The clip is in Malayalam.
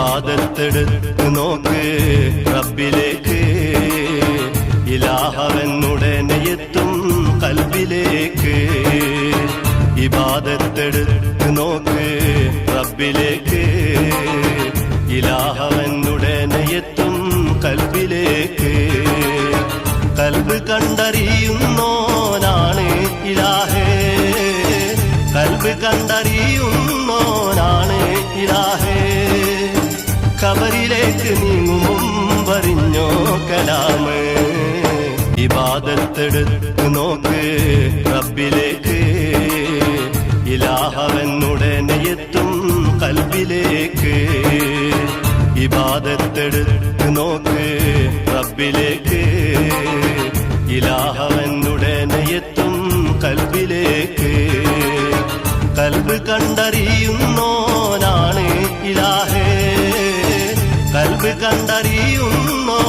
ഇബാദത്തെടുത്ത് നോക്ക് റബ്ബിലേക്ക്. ഇലാഹവനുടനെയെത്തും കൽബിലേക്ക്. ഇബാദത്തെടുത്ത് നോക്ക് റബ്ബിലേക്ക്. ഇലാഹവനുടനെയെത്തും കൽബിലേക്ക്. കൽബ് കണ്ടറിയുന്നോനാണ് ഇലാഹേ. കൽബ് കണ്ടറിയുന്നോനാണ് ഇലാഹേ. കബറിലേക്ക് നീങ്ങും മുമ്പറിഞ്ഞോ കലാമ്? ഇബാദത്തെടുത്ത് നോക്ക് റബ്ബിലേക്ക്. ഇലാഹവനുടനെയെത്തും കൽബിലേക്ക്. ഇബാദത്തെടുത്ത് നോക്ക് റബ്ബിലേക്ക്. ഇലാഹവനുടനെയെത്തും കൽബിലേക്ക്. കൽബ് കണ്ടറിയുന്നോനാണ് ഇലാഹ കണ്ടറിയുന്നോ